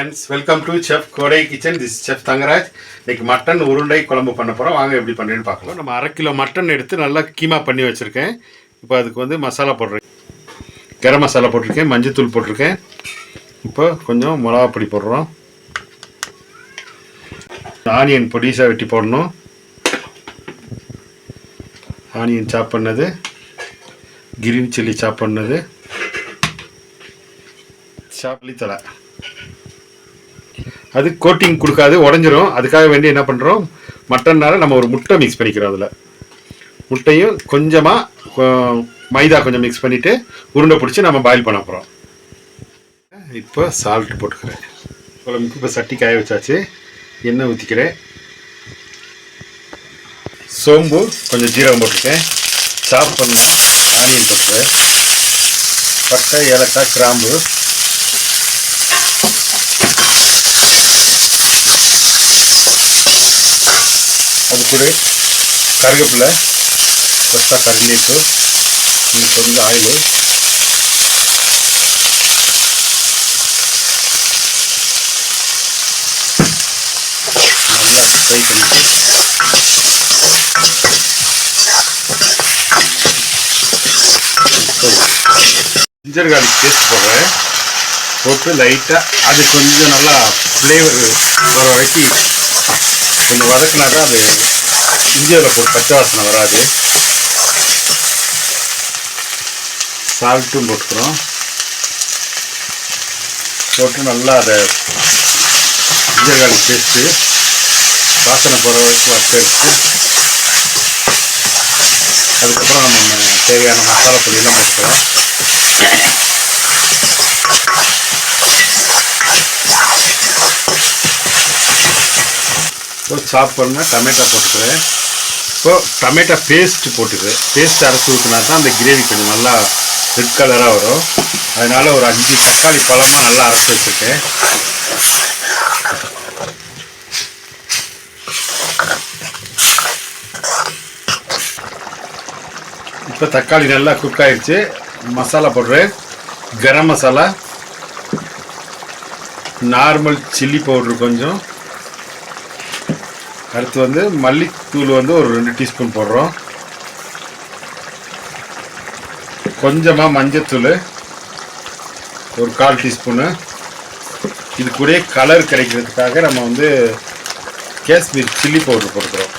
Friends welcome to chef Kodai kitchen this chef Thangaraj இன்னைக்கு mutton உருண்டை குழம்பு பண்ண போகிறோம் வாங்க எப்படி பண்ணுறேன்னு பார்க்கலாம். நம்ம அரை கிலோ மட்டன் எடுத்து நல்லா கீமா பண்ணி வச்சுருக்கேன். இப்போ அதுக்கு வந்து மசாலா போடுறேன். கரம் மசாலா போட்டிருக்கேன் மஞ்சத்தூள் போட்டிருக்கேன். இப்போ கொஞ்சம் மிளகா பொடி போடுறோம். ஆனியன் பொடிசாக வெட்டி போடணும். ஆனியன் சாப் பண்ணது. கிரீன் சில்லி சாப் பண்ணது. சாப்பிளி தலை அது கோட்டிங் கொடுக்காது உடஞ்சிரும். அதுக்காக வேண்டி என்ன பண்ணுறோம் மட்டன்னால நம்ம ஒரு முட்டை மிக்ஸ் பண்ணிக்கிறோம் அதில். முட்டையும் கொஞ்சமாக மைதா கொஞ்சம் மிக்ஸ் பண்ணிவிட்டு உருண்டை பிடிச்சி நம்ம பாயில் பண்ண போகிறோம் இப்போ சால்ட் போட்டுக்கிறேன். குழம்புக்கு இப்போ சட்டி காய வச்சாச்சு. எண்ணெய் ஊற்றிக்கிறேன் சோம்பு கொஞ்சம் ஜீரகம் போட்டுருக்கேன். சாப் பண்ண ஆனியன் போட்டுக்கிறேன். பட்டை ஏலக்காய் கிராம்பு. அது கூட கருவேப்பிலை ஃப்ரெஷ்ஷாக கருநீட்டு இன்னும் கொஞ்சம் ஆயிலு. நல்லா ஃப்ரை பண்ணிட்டு. ஜிஞ்சர் கார்லிக் பேஸ்ட் போடுறேன். போட்டு லைட்டாக அது கொஞ்சம் நல்லா ஃப்ளேவர் வர வரைக்கும் கொஞ்சம் வதக்கினாக்கா அது இந்தியாவில் போட்டு பச்சை வாசனை வராது. சால்ட்டும் போட்டுக்கிறோம். போட்டு நல்லா அதை இஞ்சர் பேஸ்ட்டு வாசனை போகிற வரைக்கும் வறுத்து அதுக்கப்புறம் நம்ம தேவையான மசாலா பொடியெல்லாம் போட்டுக்கலாம். இப்போ சாப் பண்ண டமேட்டோ போட்டுக்கிறேன். இப்போ டமேட்டோ பேஸ்ட்டு போட்டுக்கிறேன். பேஸ்ட் அரைச்சி ஊற்றினா தான் அந்த கிரேவி கொஞ்சம் நல்லா ரெட் கலராக வரும். அதனால் ஒரு அஞ்சு தக்காளி பழமாக நல்லா அரைச்சி வச்சுருக்கேன். இப்போ தக்காளி நல்லா குக் ஆகிடுச்சு மசாலா போடுறேன். Garam masala. Normal chilli powder கொஞ்சம். அடுத்து வந்து மல்லித்தூள் வந்து ஒரு ரெண்டு டீஸ்பூன் போடுறோம். கொஞ்சமாக மஞ்சத்தூள் ஒரு கால் டீஸ்பூனு. இது கூட கலர் கிடைக்கிறதுக்காக நம்ம வந்து காஷ்மீர் சில்லி பவுடர் போட்டுக்கிறோம்.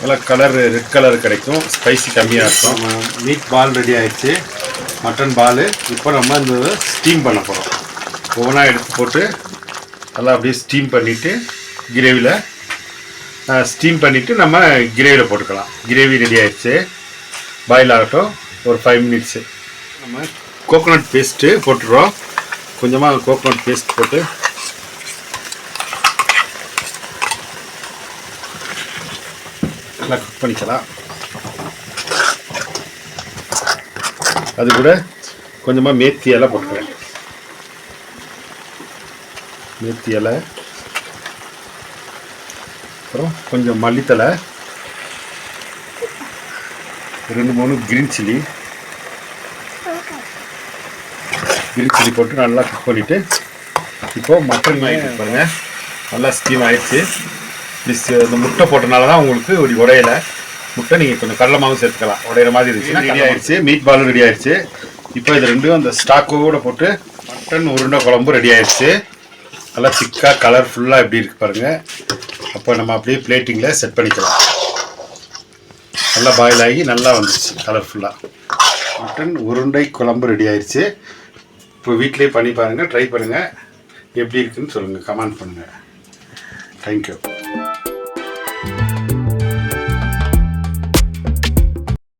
நல்லா கலர் ரெட் கலர் கிடைக்கும். ஸ்பைசி கம்மியாக இருக்கும். மீட் பால் ரெடி ஆகிடுச்சு மட்டன் பால். இப்போ நம்ம இந்த ஸ்டீம் பண்ண போகிறோம் ஒவ்வொன்றா எடுத்து போட்டு நல்லா அப்படியே ஸ்டீம் பண்ணிவிட்டு கிரேவியில் ஸ்டீம் பண்ணிவிட்டு நம்ம கிரேவியில் போட்டுக்கலாம். கிரேவி ரெடி ஆகிடுச்சு பாயில் ஆகட்டும். ஒரு ஃபைவ் மினிட்ஸு நம்ம கோகோனட் பேஸ்ட்டு போட்டுடுறோம். கொஞ்சமாக கோகோனட் பேஸ்ட் போட்டு. நல்லா குக் பண்ணிக்கலாம். அது கூட கொஞ்சமாக மேத்தி இலை போட்டுக்கிறேன் மேத்தி இலை. அப்புறம் கொஞ்சம் மல்லித்தலை. ரெண்டு மூணு கிரீன் சில்லி கிரீன் சில்லி போட்டு நல்லா குக் பண்ணிவிட்டு இப்போது மட்டன் ஆகிட்டு பாருங்க. நல்லா ஸ்டீம் ஆயிடுச்சு. மிஸ் இந்த முட்டை போட்டனால தான் உங்களுக்கு இப்படி உடையல. முட்டை நீங்கள் கொஞ்சம் கடலை மாவும் சேர்த்துக்கலாம். உடையிற மாதிரி இருந்துச்சுன்னா ரெடி ஆயிடுச்சு. மீட் பாலும் ரெடி ஆயிடுச்சு. இப்போ இது ரெண்டும் அந்த ஸ்டாக்கோட போட்டு மட்டன் உருண்டை குழம்பு ரெடி ஆயிடுச்சு. நல்லா திக்காக கலர்ஃபுல்லாக எப்படி இருக்கு பாருங்க. அப்போ நம்ம அப்படியே பிளேட்டிங்கில் செட் பண்ணிக்கலாம். நல்லா பாயில் ஆகி நல்லா வந்துருச்சு கலர்ஃபுல்லாக மட்டன் உருண்டை குழம்பு ரெடி ஆயிடுச்சு இப்போ வீட்டிலே பண்ணி பாருங்கள் ட்ரை பண்ணுங்கள் எப்படி இருக்குன்னு சொல்லுங்கள் கமெண்ட் பண்ணுங்கள் தேங்க்யூ